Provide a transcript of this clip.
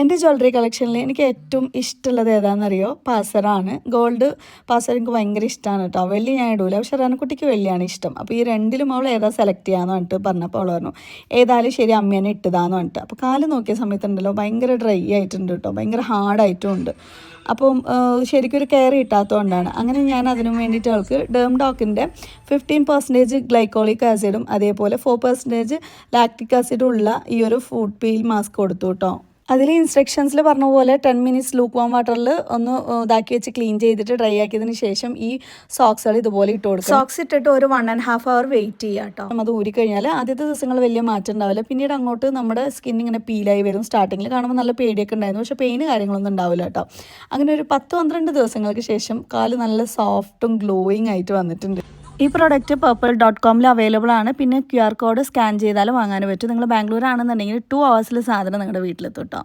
എന്റെ ജ്വല്ലറി കളക്ഷനിൽ എനിക്ക് ഏറ്റവും ഇഷ്ടമുള്ളത് ഏതാണെന്നറിയോ? പാസറാണ്. ഗോൾഡ് പാസർ എനിക്ക് ഭയങ്കര ഇഷ്ടമാണ് കേട്ടോ വെള്ളി ഞാൻ ഇടൂല. പക്ഷെ റനക്കുട്ടിക്ക് വെള്ളിയാണ് ഇഷ്ടം. അപ്പോൾ ഈ രണ്ടിലും അവൾ ഏതാ സെലക്ട് ചെയ്യാന്ന് പറഞ്ഞിട്ട് പറഞ്ഞപ്പോൾ അവൾ പറഞ്ഞു ഏതായാലും ശരി അമ്മേനെ ഇട്ടതാന്ന് പറഞ്ഞിട്ട്. അപ്പോൾ കാൽ നോക്കിയ സമയത്തുണ്ടല്ലോ ഭയങ്കര ഡ്രൈ ആയിട്ടുണ്ട് കേട്ടോ ഭയങ്കര ഹാർഡായിട്ടും ഉണ്ട്. അപ്പം ശരിക്കും ഒരു കെയർ കിട്ടാത്തതുകൊണ്ടാണ്. അങ്ങനെ ഞാൻ അതിനു വേണ്ടിയിട്ട് അവൾക്ക് ഡേം ഡോക്കിന്റെ ഫിഫ്റ്റീൻ പെർസെന്റേജ് ഗ്ലൈക്കോളിക് ആസിഡും അതേപോലെ ഫോർ പെർസെന്റേജ് ലാക്ടിക് ആസിഡും ഉള്ള ഈ ഒരു ഫുഡ് പീൽ മാസ്ക് കൊടുത്തു കേട്ടോ അതിൽ ഇൻസ്ട്രക്ഷൻസിൽ പറഞ്ഞ പോലെ ടെൻ മിനിറ്റ്സ് ലൂക്ക് വാം വാട്ടറിൽ ഒന്ന് ഇതാക്കി വെച്ച് ക്ലീൻ ചെയ്തിട്ട് ഡ്രൈ ആക്കിയതിന് ശേഷം ഈ സോക്സുകൾ ഇതുപോലെ ഇട്ട് കൊടുക്കും സോക്സ് ഇട്ടിട്ട് ഒരു one and half hour wait ചെയ്യുക കേട്ടോ അത് ഊരി കഴിഞ്ഞാൽ ആദ്യത്തെ ദിവസങ്ങൾ വലിയ മാറ്റം ഉണ്ടാവില്ല. പിന്നീട് അങ്ങോട്ട് നമ്മുടെ സ്കിൻ ഇങ്ങനെ പീലായി വരും. സ്റ്റാർട്ടിങ്ങിൽ കാണുമ്പോൾ നല്ല പേടിയൊക്കെ ഉണ്ടായിരുന്നു. പക്ഷേ പെയിന് കാര്യങ്ങളൊന്നും ഉണ്ടാവില്ല കേട്ടോ അങ്ങനെ ഒരു പത്ത് പന്ത്രണ്ട് ദിവസങ്ങൾക്ക് ശേഷം കാൽ നല്ല സോഫ്റ്റും ഗ്ലോയിങ് ആയിട്ട് വന്നിട്ടുണ്ട്. ഈ പ്രോഡക്റ്റ് പേർപ്പിൾ ഡോട്ട് കോമിൽ അവൈലബിൾ ആണ്. പിന്നെ ക്യു ആർ കോഡ് സ്കാൻ ചെയ്താലും വാങ്ങാൻ പറ്റും. നിങ്ങൾ ബാംഗ്ലൂർ ആണെന്നുണ്ടെങ്കിൽ ടു അവേഴ്സിൽ സാധനം നിങ്ങളുടെ വീട്ടിലെത്തും കേട്ടോ